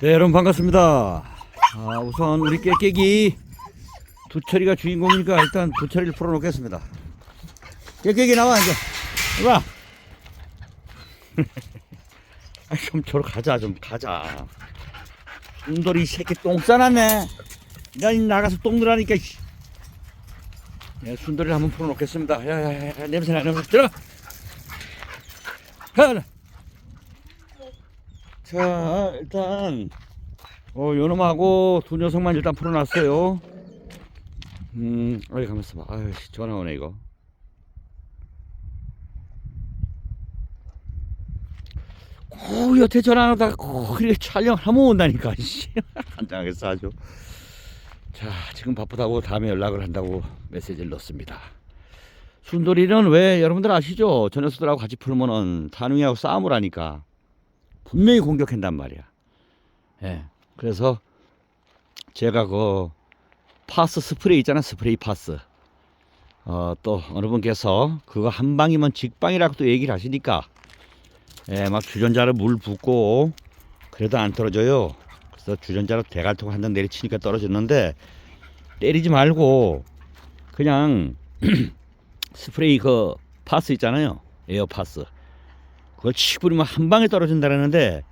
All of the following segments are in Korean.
네, 여러분 반갑습니다. 아, 우선 우리 깨깨기 두철이가 주인공이니까 일단 두철이를 풀어놓겠습니다. 깨깨기 나와 이제. 이봐. 아, 좀 저로 가자 좀 가자. 순돌이 새끼 똥 싸놨네. 야, 이 나가서 똥 누라니까. 씨. 네, 순돌이를 한번 풀어놓겠습니다. 야야야 냄새나 냄새 들어가. 가. 자 일단 어 요놈하고 두 녀석만 일단 풀어놨어요. 음 어디 가만있어 봐. 아유 씨, 전화 오네 이거. 꼭 여태 전화하다가 꼭 이렇게 촬영하면 온다니까 씨. 한장하겠어 아주. 자 지금 바쁘다고 다음에 연락을 한다고 메시지를 넣습니다. 순돌이는 왜 여러분들 아시죠? 저 녀석들하고 같이 풀면은 단웅이하고 싸움을 하니까 분명히 공격한단 말이야. 예. 그래서 제가 그 파스 스프레이 있잖아. 스프레이 파스. 어, 또 어느 분께서 그거 한 방이면 직방이라고 또 얘기를 하시니까 예, 막 주전자를 물 붓고 그래도 안 떨어져요. 그래서 주전자로 대갈통 한대 내리치니까 떨어졌는데 때리지 말고 그냥 스프레이 그 파스 있잖아요. 에어 파스. 그걸 치부리면 한 방에 떨어진다라는데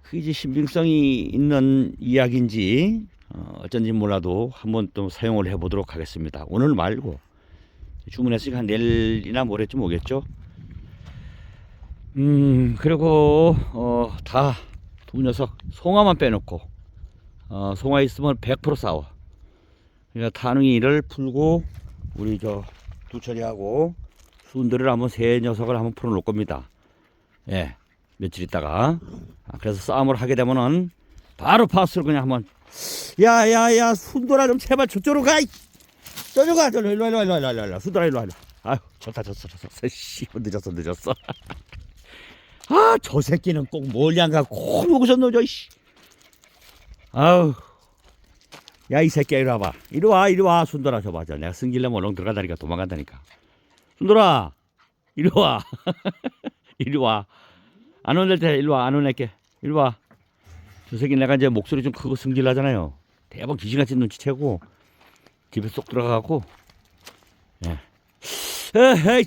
그게 이제 신빙성이 있는 이야기인지 어, 어쩐지 몰라도 한번 또 사용을 해보도록 하겠습니다. 오늘 말고 주문했으니까 한 내일이나 모레쯤 오겠죠. 음 그리고 어, 다두 녀석 송아만 빼놓고 어, 송아 있으면 100% 싸워. 그러니까 타능이를 풀고 우리 저 두철이하고 순들을 한번 세 녀석을 한번 풀어놓을 겁니다. 예, 며칠 있다가. 아, 그래서 싸움을 하게 되면은 바로 파스를 그냥 한번 야 야 야 순돌아 좀 제발 저쪽으로 가. 이. 저쪽 가. 저로 일로 와, 일로 와, 일로 와, 일로 와, 일로 와. 순돌아 일로 와. 일로 와. 아유 좋다 좋다 좋다. 씨 늦었어 늦었어. 아 저 새끼는 꼭 멀리 안 가고 꼭 여기서 놓죠. 씨. 아우. 야 이 새끼야 이리 와봐. 이리 와 이리 와 순돌아 저 봐줘. 내가 승질내면 얼렁 들어간다니까 도망간다니까. 순돌아 이리 와. 이리 와. 안 혼낼 때 일로 와. 안 혼낼게. 이리 와. 저 새끼 내가 이제 목소리 좀 크고 승질나잖아요. 대박 귀신같이 눈치채고 집에 쏙 들어가고. 예. 에헤이.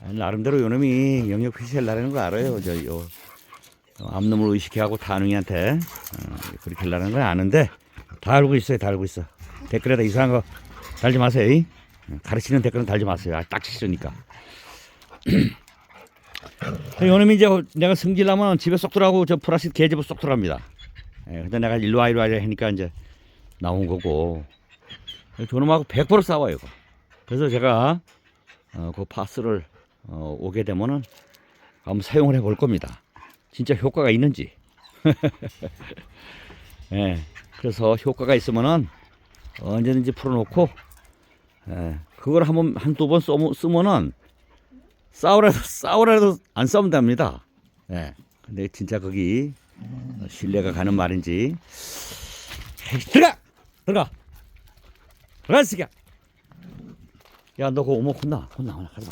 아, 나름대로 요놈이 영역 피시하려는 거 알아요. 저 요. 어, 암놈을 의식해하고 단웅이한테 어, 그렇게 하려는 건 아는데 다 알고 있어요. 다 알고 있어. 댓글에다 이상한 거 달지 마세요. 이. 가르치는 댓글은 달지 마세요. 아, 딱 싫으니까. 요놈이 이제 내가 승질나면 집에 쏙 들어가고 저 프라시드 개집을 쏙 들어갑니다. 예, 근데 내가 일로 와 일로 와 하니까 이제 나온 거고 저놈하고 100% 싸워요. 이거. 그래서 제가 어, 그 파스를 어, 오게 되면은 한번 사용을 해볼 겁니다. 진짜 효과가 있는지. 예, 그래서 효과가 있으면은 언제든지 풀어놓고 예, 그걸 한번 한 두 번 쓰면은 싸우라도 싸우라도 안 싸우면 됩니다. 예. 근데 진짜 거기 신뢰가 가는 말인지 들어가 들어가 들어가 이 새끼야. 야너 그거 오목 혼나 혼나 혼나 가자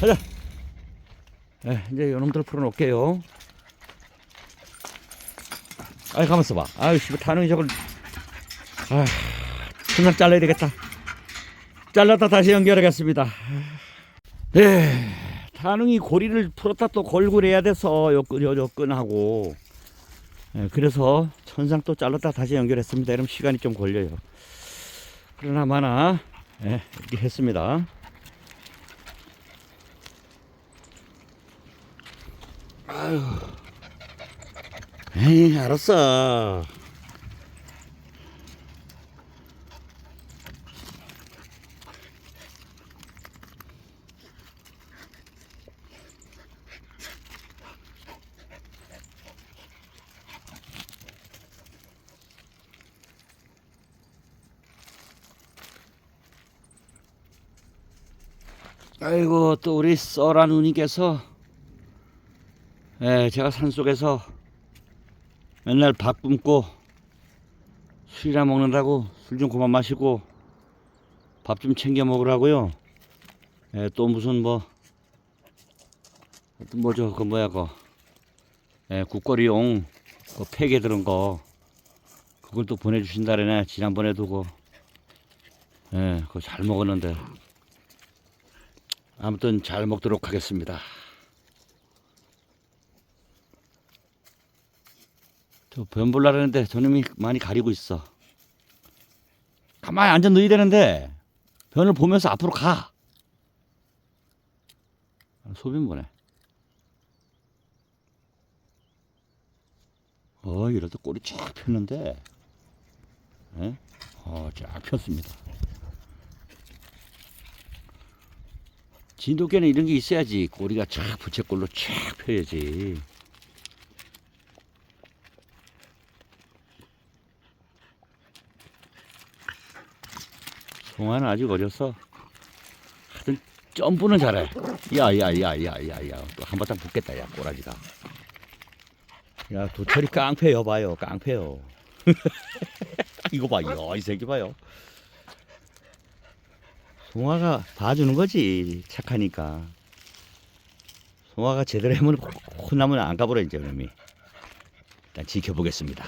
가자. 예, 이제 요놈들 풀어놓을게요. 아이 가만 있어 봐. 아유 씨발 타는 저걸 아 그냥 잘라야 되겠다. 잘랐다 다시 연결하겠습니다. 네, 타능이 고리를 풀었다 또 골고리 해야 돼서 요끈 요 요끈하고 네, 그래서 천상 또 잘랐다 다시 연결했습니다. 이러면 시간이 좀 걸려요. 그러나 마나 네, 이렇게 했습니다. 아유, 에이 알았어. 아이고 또 우리 써라 누님께서 예, 제가 산속에서 맨날 밥 굶고 술이나 먹는다고 술 좀 그만 마시고 밥 좀 챙겨 먹으라고요. 예, 또 무슨 뭐 뭐죠 그 뭐야 그 예, 국거리용 그 팩에 들은 거 그걸 또 보내주신다래네 지난번에도 그 예, 그거 잘 먹었는데 아무튼 잘 먹도록 하겠습니다. 저 변볼라라는데 저놈이 많이 가리고 있어. 가만히 앉아 넣어야 되는데 변을 보면서 앞으로 가. 소변 보네. 어, 이럴 때 꼬리 쫙 폈는데, 예? 어, 쫙 폈습니다. 진돗개는 이런 게 있어야지. 꼬리가 쫙 부채꼴로 쫙 펴야지. 송아는 아직 어려서 하여튼 점프는 잘해. 야야야야야야 또 한바탕 붙겠다 야 꼬라지가. 야 도철이 깡패요 봐요 깡패요. 이거 봐, 이거 이 새끼 봐요. 송아가 봐주는 거지 착하니까. 송아가 제대로 하면 혼나면 안 가버려 이제 그놈이. 일단 지켜보겠습니다.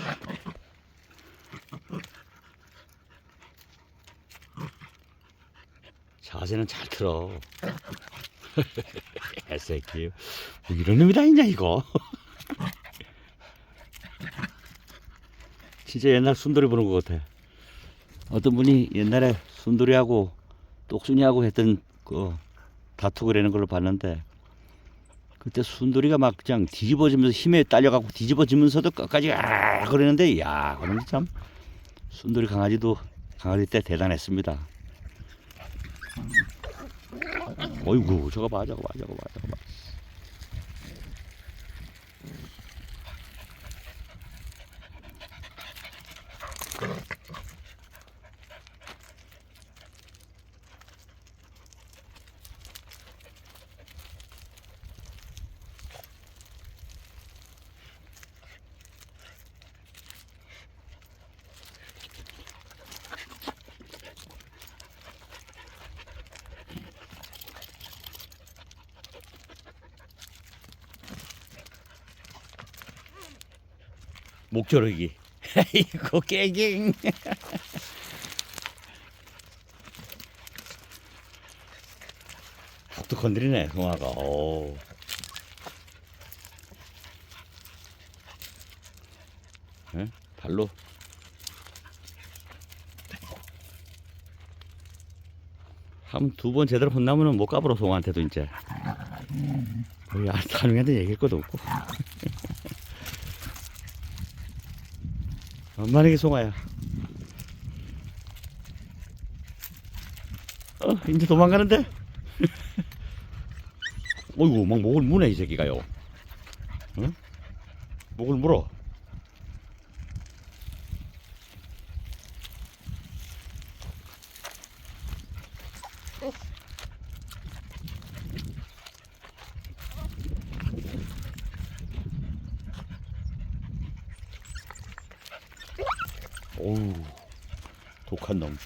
자세는 잘 틀어. 개새끼. 뭐 이런 놈이 다 있냐, 이거. 진짜 옛날 순돌이 보는 것 같아. 어떤 분이 옛날에 순돌이하고 똑순이하고 했던 그 다투고 그러는 걸로 봤는데 그때 순돌이가 막 그냥 뒤집어지면서 힘에 딸려갖고 뒤집어지면서도 끝까지 아 그러는데 야 그런 참 순돌이 강아지도 강아지 때 대단했습니다. 어이구 저거 봐 저거 봐 저거 봐 저거 봐 목조르기. 이거 깨갱. 툭툭 건드리네 송아가. 오. 예? 발로. 한 두 번 제대로 혼나면은 못 가버려 송아한테도 이제. 우리 다능한테 얘기할 것도 없고 만만하게 송아야. 어 이제 도망가는데? 어이구 막 목을 무네 이 새끼가요. 응? 목을 물어 어우 독한 놈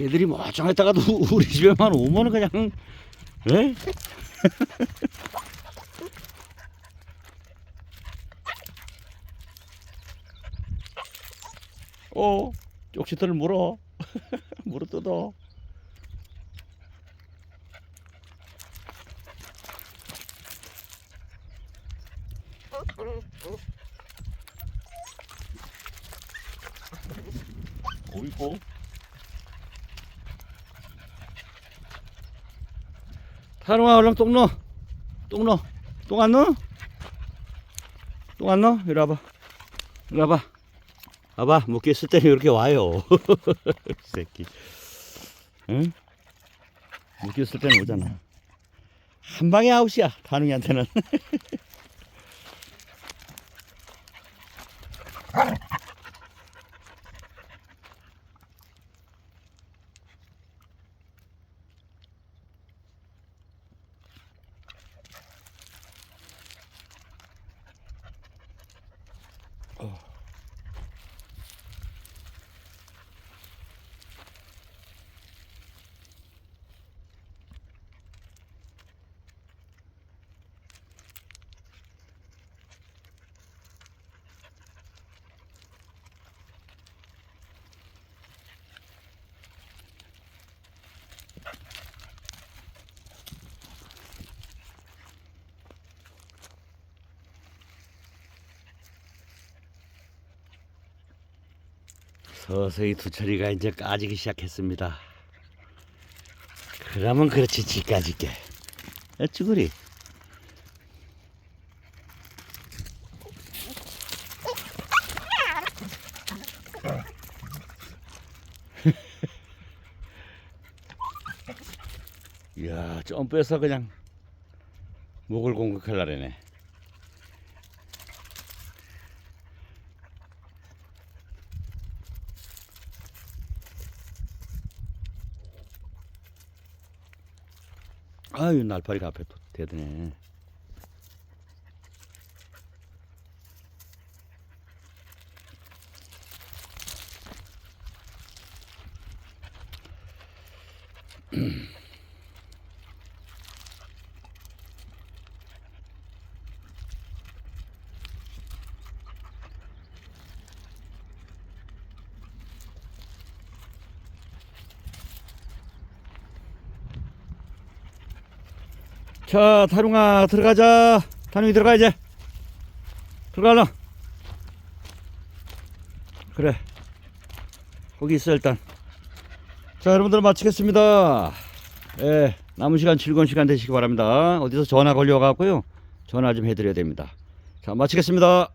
개들이 멀쩡했다가도 우리 집에만 오면은 그냥 에? 어 쪽지털을 물어 물어 뜯어 어이구 타롱아 얼른 똥 넣어. 똥 넣어. 똥 안 넣어? 똥 안 넣어? 이리 와봐. 이리 와봐. 봐봐. 먹기 있을 때는 이렇게 와요. 이 새끼. 응? 먹기 있을 때는 오잖아. 한 방에 아웃이야 다능이한테는 서서히 두철이가 이제 까지기 시작했습니다. 그러면 그렇지 지 까지게. 야 쭈구리. 이야 점프해서 그냥 목을 공격하려네. 아유 날파리가 앞에 또 대드네. 자, 다룡아 들어가자. 다룡이 들어가 이제. 들어가라. 그래. 거기 있어 일단. 자, 여러분들 마치겠습니다. 예, 남은 시간 즐거운 시간 되시기 바랍니다. 어디서 전화 걸려 갖고요. 전화 좀 해드려야 됩니다. 자, 마치겠습니다.